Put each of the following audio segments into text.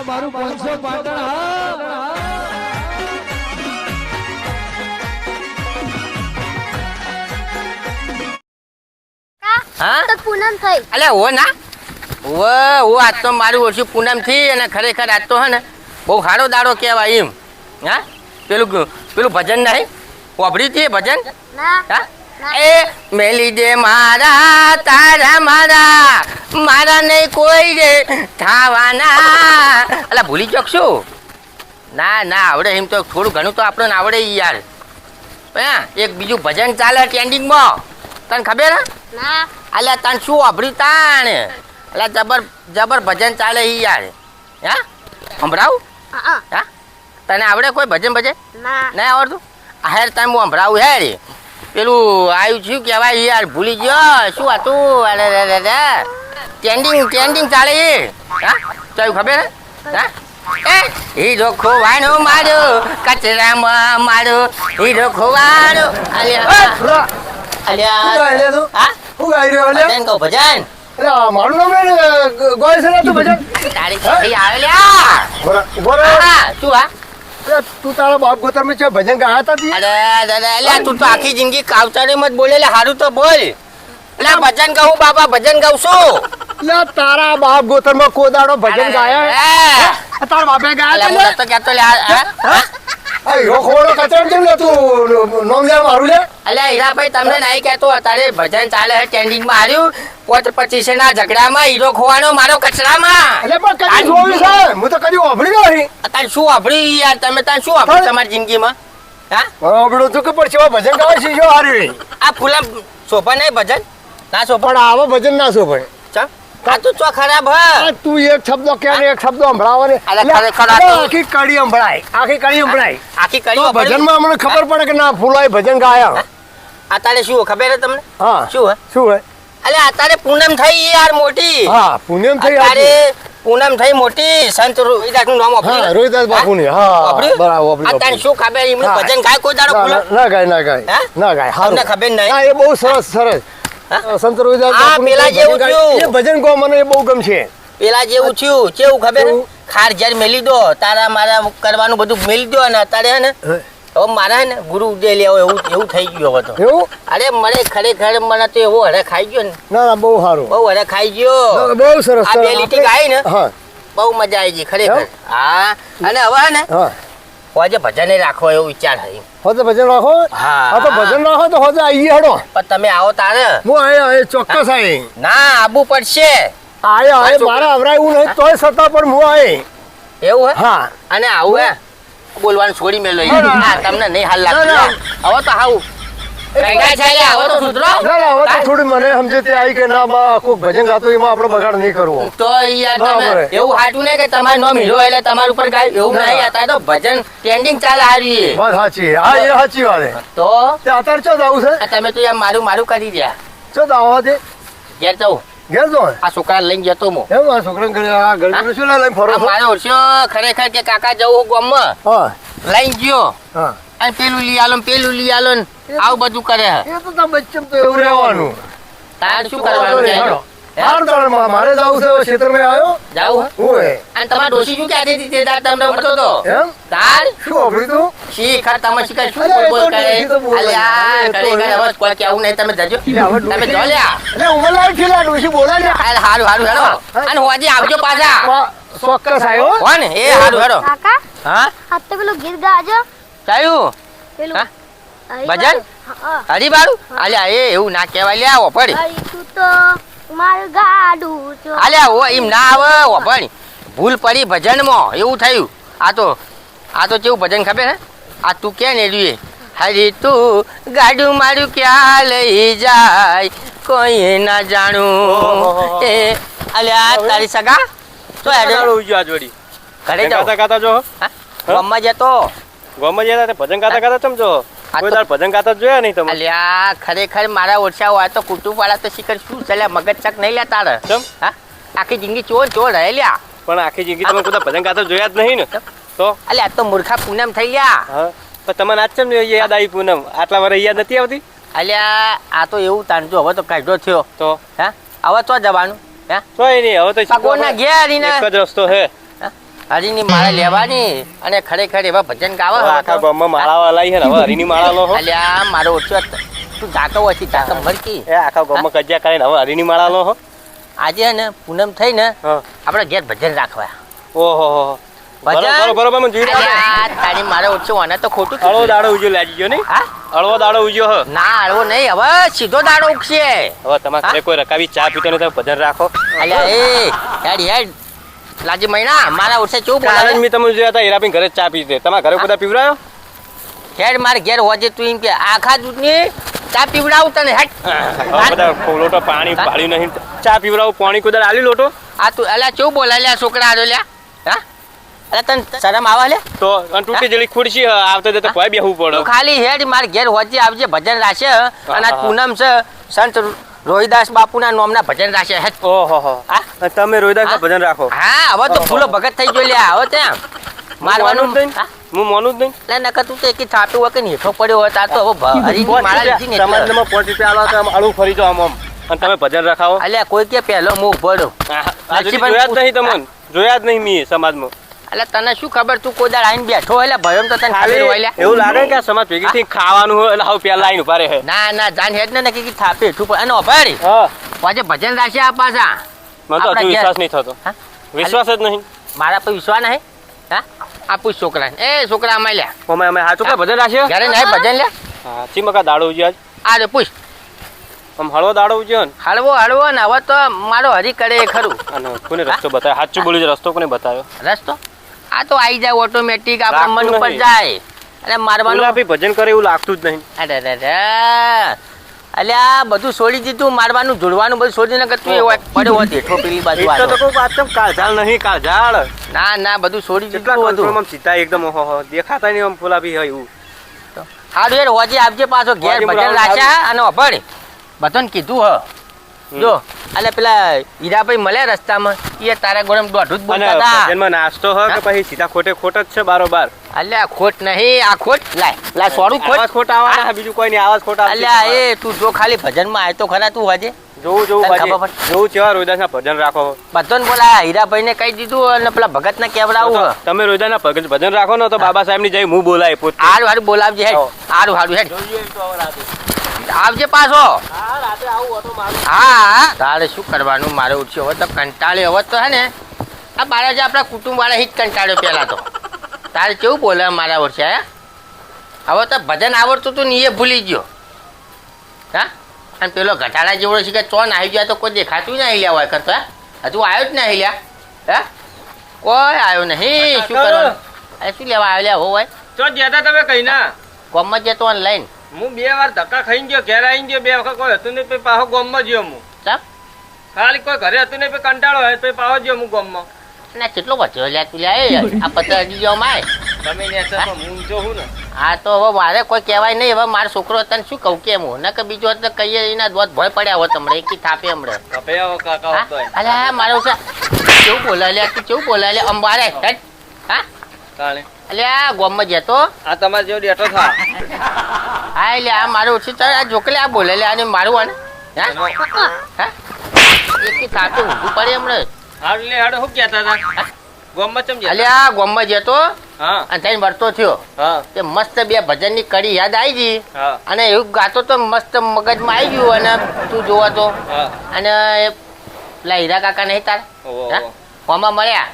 આ મારું પાંચસો પાટણ હા હા? પૂનમ થઈ. અલે હો ના. ઓ ઓ આજ તો મારું ઓછું પૂનમથી અને ખરેખર આજ તો હે ને બહુ સારો દાડો કહેવાય એમ. હા? પેલું પેલું ભજન નહીં? વાપર્યું છે ભજન? હા? એ મેલી દે મારા તારા મારા મારા નહીં કોઈ રે થાવાના. અલા ભૂલી ચોક છું ના ના આવડે એમ તો થોડું ઘણું તો આપણને આવડે યાર. હા એક બીજું ભજન ચાલે ટ્રેન્ડિંગમાં. તને ખબર હે? તને શું વાપર્યું તાણ? અલ્યા જબર જબર ભજન ચાલે ઈ યાર. હા? સંભળાવું? હા તને આવડે કોઈ ભજન ભજન? ના. નહીં આવડતું? હેર તમે હું સંભળાવું હેર. પેલું આવ્યું શું કહેવાય યાર ભૂલી ગયો શું હતું? અરે રે રે ટ્રેન્ડિંગ ટ્રેન્ડિંગ ચાલે એ. હા? ચાલ્યું ખબર હે? હીરો ખોવાનો મારો કચરામાં મારો હીરો ખોવાનો. અલ્યા. અલ્યા. હા? ભજન ભજન. મારું નામ ને ગોય તું ભજન? તારી આવેલા શું અરે, તું તારા બાપ ગોતરમાં છે ભજન ગાયા તા તી? અરે દાદા અલ્યા તું તો આખી જિંદગી કાવતારે મત બોલે લે હારું તો બોલ. એટલે ભજન ગાઉં બાપા ભજન ગાઉં છું લે, તારા બાપ ગોતરમાં કોદાડો ભજન ગાયા? તારા બાપે ગાયા તો તા હું લે? આ- હીરો ખોવાડો કચરો કેમ લે તું નોમ લે મારું લે. અલ્યા હીરાભાઈ તમને નહીં કહેતો અત્યારે ભજન ચાલે છે ટ્રેન્ડિંગમાં પોત પચીસ ના ઝઘડામાં હીરો ખોવાનો મારો કચરામાં. એટલે પણ કદી જોયું છે? હું તો કદી ઓભળી નહીં. અત્યારે શું વાપર્યું યાર? તમે તાર શું વાપર્યું તમારી જિંદગીમાં? હા? વાપર્યું તું કે પડશે ભજન ગાવા શીખ્યો હારી આ ફૂલા શોભા નહીં ભજન? ના શોભા? આવો ભજન ના શું ભાઈ ચમ? આ તું ચો ખરાબ હ? તું એક શબ્દ કે ને એક શબ્દ સંભળાવો ને. આખી કડી સંભળાય આખી કડી સંભળાય. આખી તો ભજનમાં અમને ખબર પડે કે ના ફૂલાય ભજન ગાયા. અત્યારે શું ખબર હે તમને? હા. શું હે? શું હે? અલે અત્યારે પૂનમ થઈ યાર મોટી. હા પૂનમ થઈ અત્યારે પૂનમ થઈ મોટી. સંત રોહિદાસનું નામ હા રોહિદાસ બાપુની હા બરાબર અત્યારે શું ખબર? એમનું ભજન ગાય કોઈ દાડો ના? ના, ના ગાય ના ગાય. ના ગાય હારું. ખબર નહીં? એ બહુ સરસ સરસ. હા? સંત રોહિદાસ આ પેલા જેવું થયું. એ ભજન ગો મને એ બહુ ગમશે. પેલા જેવું થયું. કેવું ખબર? ખાર જ્યારે મેલી દો તારા મારા કરવાનું બધું મેલી દો ને અત્યારે હે ને હવે મારા ને ગુરુ ઉદય લેવો એવું એવું થઈ ગયો હતો એવું? અરે મને ખરેખર મને તો એવો હરે ખાઈ ગયો ને. ના ના બહુ સારું. બહુ હરે ખાઈ ગયો. બહુ સરસ આ બે લીટી ગાય ને? બહુ મજા આવી ગઈ ખરેખર. હા. અને હવે ને હોજે ભજન રાખો એવો વિચાર હોય હોજે ભજન રાખો. હા. તો ભજન રાખો તો હોજે આવીએ હડો. પણ તમે આવો તારે. હું આય આય ચોક્કસ આય ના આબુ પડશે. આયો આય મારે અવરાયું નહીં તોય સતા પણ હું આય એવું હે? હા. અને આવું હે? બોલવાનું છોડી મેલો તમને નહીં હાલ લાગતું. હવે તો હાવું. થોડી મને સમજે તે આવી કે ના બા કોઈ ભજન ગાતો એમાં આપણે બગાડ નહીં કરવો. તો યાર તમે એવું હાટું ને કે તમારે નામ હીરો એટલે તમારા ઉપર ગાય એવું નહીં તો ભજન ટ્રેન્ડિંગ ચાલે બસ સાચી હા એ સાચી વાત તો? તે અત્યારે ચો આવું છે? તમે તો યાર મારું મારું કરી રહ્યા. ચો આવા દે. ઘેર જવું ઘેર જો આ છોકરા લઈને જતો હું. એમ આ છોકરાને ઘરે આ ગળગળું શું લઈને ફરો મારો ખરેખર કે કાકા જવું ગામમાં? હા. લઈને ગયો. હા. અને પેલું લઈ આલો પેલું લઈ આલો આવું બધું કરે એ તો તમે બચ્ચમ તો એવું રહેવાનું. તાર શું કરવાનું છે? હાલો. હે? હાલ તારે મા- મારે જવું છે હવે ખેતરમાં આવ્યો? જાવું ઓય. અને તમારા ડોશી શું કહેતી હતી તે દાડ તમને મળતો હતો એમ? તાર? શું વાપર્યું તું? શીખ તમે શીખા શું બોલ બોલ કરે? ડોશી તો બોલે. અલ્યા, એ તો ખરેખર હવે નહીં તમે જજો. તમે જો લ્યા એટલે ઉમરલાયક છે ડોશી બોલાય ને હાલ, હારું હારું હેડો. અને હોજે આવજો પાછા. ચોક્કસ આવ્યો હો. એ હારું હેડો. કાકા હા? આ તો પેલું ગીત ગાજો. ચાલ્યું પેલું? હા? હરી ભજન? બારું. હા અલ્યા એ એવું ના કહેવાય લ્યા ઓપડી હરી તું તો મારું ગાડું છો. અલ્યા ઓ એમ ના આવે ઓપડી ભૂલ પડી ભજનમાં એવું થયું. આ તો આ તો કેવું ભજન ખબર હે? આ તું કે ને રીએ હરી તું ગાડું મારું ક્યાં લઈ જાય? કોઈ ના જાણું. એ અલ્યા તારી સગા? તો હેડે જોડી ઘરે જાઓ. ગાતા જો હા? ગામમાં જતો. ગોમાં જતા તે ભજન ગાતા ગાતા ચમ જો કોઈ તો- ભજન ગાતા જોયા નહીં તમે? અલ્યા ખરેખર મારા ઓછા હોય તો કુટુંબ તો શીખર શું ચાલ્યા મગજ ચક નહીં લે તારે? ચમ હા? આખી જિંદગી ચોર ચોર રહે લ્યા. પણ આખી જિંદગી તમે કોઈ ભજન ગાતા જોયા જ નહીં ને? તો? અલ્યા આ તો મૂર્ખા પૂનમ થઈ ગયા. હા પણ તમને આજ ચમ યાદ આવી પૂનમ? આટલા વર્ષ યાદ નથી આવતી? અલ્યા આ તો એવું તાણજો હવે તો કાઢો થયો. તો? હા? હવે તો જવાનું હા? તોય નહીં હવે તો ભગવાનના ઘેર એક જ રસ્તો છે હરીની માળા લેવાની અને ખરેખર એવા ભજન ગાવા આખા. ગામમાં માળા લાવી છે ને હવે હરીની માળા લો હો. અલ્યા મારો ઓછો તું જાતો હોય છે જાતો ભરકી એ આખા ગામમાં કજ્યા કરીને હવે હરીની માળા લો હો. આજે હે ને પૂનમ થઈ ને આપણે ઘેર ભજન રાખવા. ઓહો હો ભજન? બરોબર બરોબર મને જોઈ તારી મારે ઓછો આને તો ખોટું અળવો. દાડો ઉજ્યો લાગી ગયો નહીં? હા? અળવો દાડો ઉજ્યો હ. ના હળવો નહીં. હવે સીધો દાડો ઉગશે. હવે તમારે કોઈ રકાવી ચા પીતો નહીં તમે ભજન રાખો. અલ્યા એ હેડ હેડ. લાજી મહિના મારા ઉઠે ચૂપ બોલાવે. મેં તમને જોયા હતા હીરાબેન ઘરે ચા પીતે તમારા ઘરે બધા પીવડાયો? હેડ મારે ઘેર હોજે તું એમ કે આખા દૂધની ચા પીવડાવું તને હેડ બધા લોટો પાણી? પાડ્યું નહીં. ચા પીવડાવું પાણી કુદર આલી લોટો? આ તું અલ્યા ચૂપ લ્યા છોકરા હારો લ્યા. હા? અરે તને શરમ આવે લે? તો તૂટી જેલી ખુરશી આવતો જતા કોઈ બેહવું પડે. ખાલી હેડ માર ઘેર હોજે આવજે ભજન રાશે અને પૂનમ છે સંત રોહિદાસ બાપુના નામના ભજન રાશે હે? ઓહો હો. હા? તમે રોહિદાસ ના ભજન રાખો. હા હવે તો ફૂલો ભગત થઈ ગયો લ્યા હવે ત્યાં મારવાનું? નહીં? હું? માનું જ નહીં? એટલે નકર તું તો એકી થાતું હોય કે હેઠો પડ્યો હોય તાર તો હવે ભ- હરીની લીધી ને એટલે. પાંચ રૂપિયા આલો તો આળું ફરી જાઓ આમ આમ. અને તમે ભજન રખાવો. અલ્યા કોઈ કે પહેલો સુધી નસીબન જોયા જ નહીં તમને. જોયા જ નહીં મેં સમાજમાં. એટલે તને શું ખબર તું કોઈ દાડ આઈને બેઠો એટલે ભયમ તો તને ખબર હોય લ્યા. એવું લાગે કે સમાજ ભેગી થઈ ખાવાનું હોય? એટલે હાવ પેલા લાઈન ઊભા રહે. ના ના જાન હેડ ને કે થા પેઠું પર અને ઓભાડી. પાછે ભજન રાશે આ પાછા. મને તો. વિશ્વાસ નહીં થતો. વિશ્વાસ જ નહીં. મારા પર વિશ્વાસ નહીં? હા? આપું છોકરા. એ છોકરા અમાય લ્યા અમે અમે હાચું કે ભજન રાખ્યો? ઘરે નહીં ભજન લ્યા હા ચીમકા દાડો ઉજ્યો આજ. આજે પૂછ. આમ હળવો દાડો ઉજ્યો ને? હળવો હળવો ને હવે તો મારો હરી કરે ખરું. અને કોને રસ્તો બતાવ્યો સાચું બોલ્યું રસ્તો કોને બતાવ્યો રસ્તો? આ તો આવી જાય ઓટોમેટિક આપણા મન ઉપર જાય. અને મારવાનું આપી ભજન કરે એવું લાગતું જ નહીં. અરે રે રે અલ્યા બધું છોડી દીધું મારવાનું જોડવાનું બધું છોડી ન કરતું એવો પડ્યો હોત હેઠો પેલી બાજુ આ તો કોઈ વાત છે પાછળ નહીં કાળઝાળ. ના ના બધું છોડી દીધું બધું. આમ સીધા એકદમ ઓહો દેખાતા નહીં આમ ફુલાબી હોય એવું. હારું યાર હોજે આપજે પાછો ઘેર ભજન રાખ્યા અને અભણ. બધાને કીધું હ. જો અલે પેલા હીરાભાઈ મળ્યા રસ્તામાં એ તારા ગોળમ દોઢું જ બોલતા હતા. ભજનમાં નાસ્તો હો કે પછી સીધા ખોટે ખોટ જ છે બારોબાર? અલ્યા ખોટ નહીં આ ખોટ લાય લાય સોરું આવાજ ખોટ ખોટ આવવાના બીજું કોઈ નહીં આવાજ ખોટ. અલ્યા એ તું જો ખાલી ભજનમાં આય તો ખરા તું હોજે. જોઉં જોઉં પડે? જોવું કેવા રોહિદાસના ભજન રાખો. બધાને બોલા હીરાભાઈ ને કહી દીધું અને પેલા ભગત ને કેવડાવું. તમે રોહિદાસના ભજન ભજન રાખો ને તો બાબા સાહેબની જઈ હું બોલાય પોતે. હારું હારું બોલાવજે હેડ. હારું હારું હેડ. જોઈએ તો. આવજે પાછો. હા, આવું હા હા. તારે શું કરવાનું? મારે ઉઠ્યો. હવે તો કંટાળ્યો. હવે તો હે ને આ બાળા જે આપણા કુટુંબ વાળા જ કંટાળ્યો પહેલા તો. તારે કેવું બોલે મારા વર્ષે હે? હવે તો ભજન આવડતું હતું ને એ ભૂલી ગયો. હા? અને પેલો ઘટાડા જેવડો છે કે ચોન આવી ગયા તો કોઈ દેખાતું ના લ્યા હોય કરતો હજુ આવ્યો જ નહીં લ્યા હે? કોઈ આવ્યો નહીં. શું કરવાનું? અરે શું લેવા આવ્યા હો હોય તો જતા તમે કઈ ના કોમમાં જતો ઓનલાઈન હું બે વાર ધક્કા ખાઈ ગયો ઘેર આવી ગયો બે વખત કોઈ હતું નહીં પાહો ગોમમાં ગયો હું. ખાલી કોઈ ઘરે હતું નહીં કંટાળો હોય પછી પાછો ગયો હું ગોમમાં. ના કેટલો બચ્યો લે તું લે આ પતર હજી ગયો માય? તમે ને એટલે હું જો હું ને. હા તો હવે મારે કોઈ કહેવાય નહીં હવે મારો છોકરો તને શું કહું કેમ હું? નકર બીજો તો કહીએ એના દોત ભય પડ્યા હોત હમણાં એકી થાપે હમણાં. કપે આવો કાકા? હતો. મારો છે. કેવું બોલાય લે તું કેવું બોલાય લે? અંબારે હેટ હા? કાલે અલ્યા ગોમમાં જતો આ તમારે જેવો ડેટો થા. હા એટલે આ મારું ઓછું ચાલ આ જોકલે આ બોલે લે આને મારું આને. હા? એક થાપે ઊભું પડે હમણાં. હારું લે હાડ હું કહેતા હતા? ગોમમાં ચમ અલે આ ગોમમાં જતો અને વળતો થયો. તે મસ્ત બે ભજનની કડી યાદ આવી ગઈ. અને એવું ગાતો તો મસ્ત મગજમાં આવી ગયું અને તું જોવા તો. અને પેલા હીરા કાકા નહીં તાર? હોમાં મળ્યા?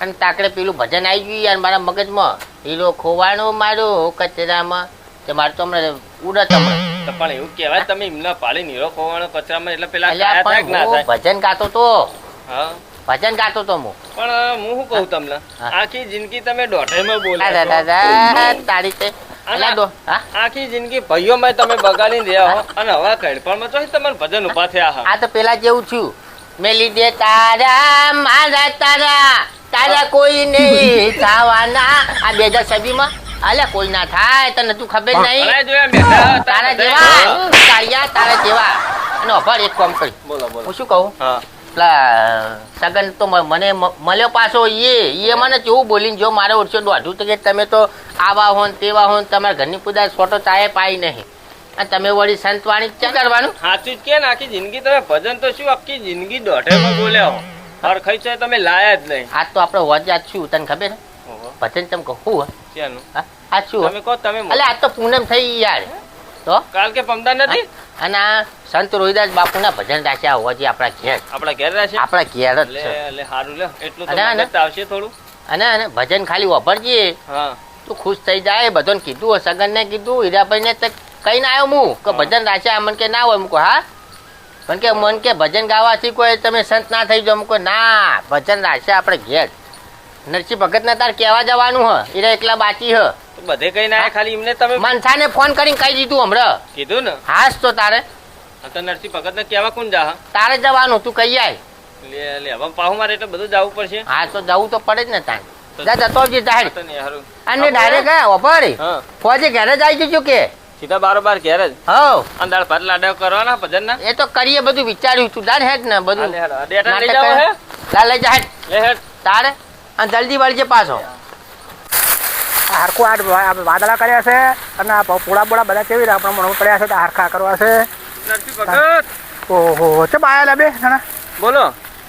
અને તાકડે પેલું ભજન આવી ગયું યાર મારા મગજમાં. હીરો ખોવાનું મારો કચરામાં. તે મારે તો હમણાં હમણાં પણ એવું કહેવાય તમે એમના પાળી નીરો ખોવાનો કચરામાં એટલે પેલા અલ્યા થાય ના થાય. ભજન ગાતો તો. હા. ભજન ગાતો તો હું. પણ હું શું કહું તમને? આખી જિંદગી તમે દોઢેમાં અરે દાદા તારી આખી જિંદગી ભાઈઓમાં તમે બગાડી રહ્યા હો અને હવા કડપણમાં તો તમારે ભજન ઊભા થયા હા આ તો પેલા જેવું થયું. મેં લીધે તારા મારા તારા તારા કોઈ નહીં થવાના. આ બે હજાર છવ્વીસમાં? અલ્યા કોઈ ના થાય તને તું ખબર નહીં. તારા જેવા કાળિયા તારા જેવા. અને અભાર એક કામ કરી. બોલો બોલો. હું શું કહું? પેલા સગન તો મને મળ્યો પાછો એ એ મને કેવું બોલીને જો મારે ઓછો દોઢું તો કે તમે તો આવા હો ને તેવા હો ને તમારા ઘરની પૂજા છોટો ચાય પાઈ નહીં. અને તમે વળી સંતવાણી ક્યાં કરવાનું? સાચું જ કે ને આખી જિંદગી તમે ભજન તો શું આખી જિંદગી દોઢે બોલ્યા હો. હરખાઈ છે તમે લાયા જ નહીં. આજ તો આપણે હોજ આજ શું તને ખબર ભજન તમે કહું હા? આજ શું? તમે કહો તમે અલે આ તો પૂનમ થઈ યાર. તો? કાલ કે પમદા નથી? અને આ સંત રોહિદાસ બાપુના ભજન રાખ્યા હોવાથી આપણા ઘેર. આપણા ઘેર રાખ્યા? આપણા ઘેર જ છે. એટલે સારું લે. એટલું તો આવશે થોડું. અને અને ભજન ખાલી વાપરજે. હા. તું ખુશ થઈ જાય બધાને કીધું સગન ને કીધું હીરાભાઈને ને કઈ ના આવ્યો હું? કે. ભજન રાખ્યા મન કે ના હોય મૂકો હા? પણ કે મન કે ભજન ગાવાથી કોઈ તમે સંત ના થઈ જાઓ મૂકો ના ભજન રાખ્યા આપણે ઘેર. નરસિંહ ભગત ને તાર કેવા જવાનું હ. હીરા એકલા બાકી હ. બધે કઈ ના ખાલી એમને તમે મનસાને ફોન કરીને કહી દીધું હમણાં. કીધું ને? હાસ તો તારે. તો નરસિંહ ભગત ને કેવા કોણ જા તારે જવાનું તું કઈ આય. લે લે હવે પાહુ મારે એટલે બધું જવું પડશે. હા તો જવું તો પડે જ ને તારે જા જતો જ જાહેર અને ડાયરેક્ટ હે ઓપરી ફોજે ઘરે જ આવી જજો કે. સીધા બારોબાર ઘેર જ. હા અંદાળ ભાત લાડો કરવાના ભજન ના એ તો કરીએ બધું વિચાર્યું તું. તાર હેડ ને બધું. ડેટા લઈ જાઓ હે? લા લઈ જા હેડ. લે હેડ. તારે? અને જલ્દી વળજે પાછો. હારખું હરખું આ વાદળા કર્યા છે અને આ પોળા બોળા બધા કેવી રીતે આપણે મણો પડ્યા છે તો હરખા કરવા છે. ઓહો ચમ આયેલા બે જણા? બોલો.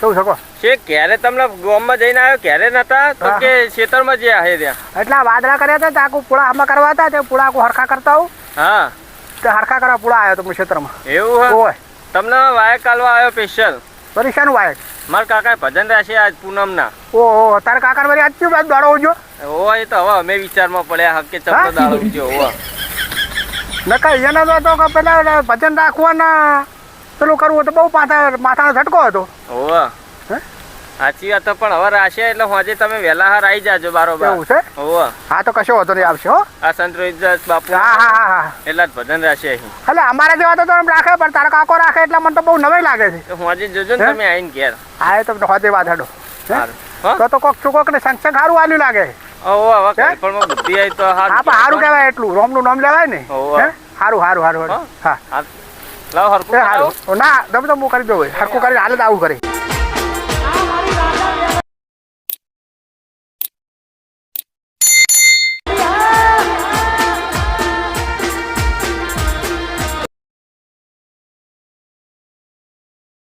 કેવું શકો છે ક્યારે તમને ગોમમાં જઈને આવ્યો ક્યારે નતા? તો હા. કે ખેતરમાં જે આવે ત્યાં. એટલે વાદળા કર્યા હતા તો આખું પૂળા આમાં કરવા હતા તે પૂળા આખું હરખા કરતા હોઉં હા. તે હરખા કરવા પૂળા આવ્યો તો હું ક્ષેત્રમાં એવું હોય તમને વાય કાલવા આવ્યો સ્પેશિયલ પરીક્ષાનું વાય મારા કાકા ભજન રાશે આજ પૂનમના. ઓહો તારા કાકા વળી આજ કેવું દાડો જો ઓ એ તો હવે અમે વિચારમાં પડ્યા હક હા? ચપલો દાડો બીજો હોવા નકા એના તો તો કે પેલા ભજન રાખવાના પેલું કરવું તો બહુ માથા માથાનો ઝટકો હતો. હોવા હે? સાચી વાત તો પણ હવે રાશે એટલે હોજે તમે વહેલા હાર આવી જાજો બારોબાર. એવું છે? હોવા. હા તો કશો વાંધો નહીં આવશે હો. આ સંત રોહિતદાસ બાપુ. હા હા હા એટલા જ ભજન રાશે અહીં. એટલે અમારા જેવા તો તમે રાખે પણ તારા કાકો રાખે એટલે મને તો બહુ નવાઈ લાગે છે. તો હોજે જોજો ને તમે આવીને ઘેર. હા તમને હોદે વાત હેડો તો તો કોક ચુકોક ને સંક્ષેપ સારું આલ્યું લાગે. ઓહો હવે પણ બુદ્ધિ આવી તો હા પણ સારું કહેવાય. એટલું. રોમનું નામ લેવાય ને. સારું સારું સારું હા? લાવ હરકું ના તમે તો હું કરી દઉં હરકું કરી હાલત આવું કરી.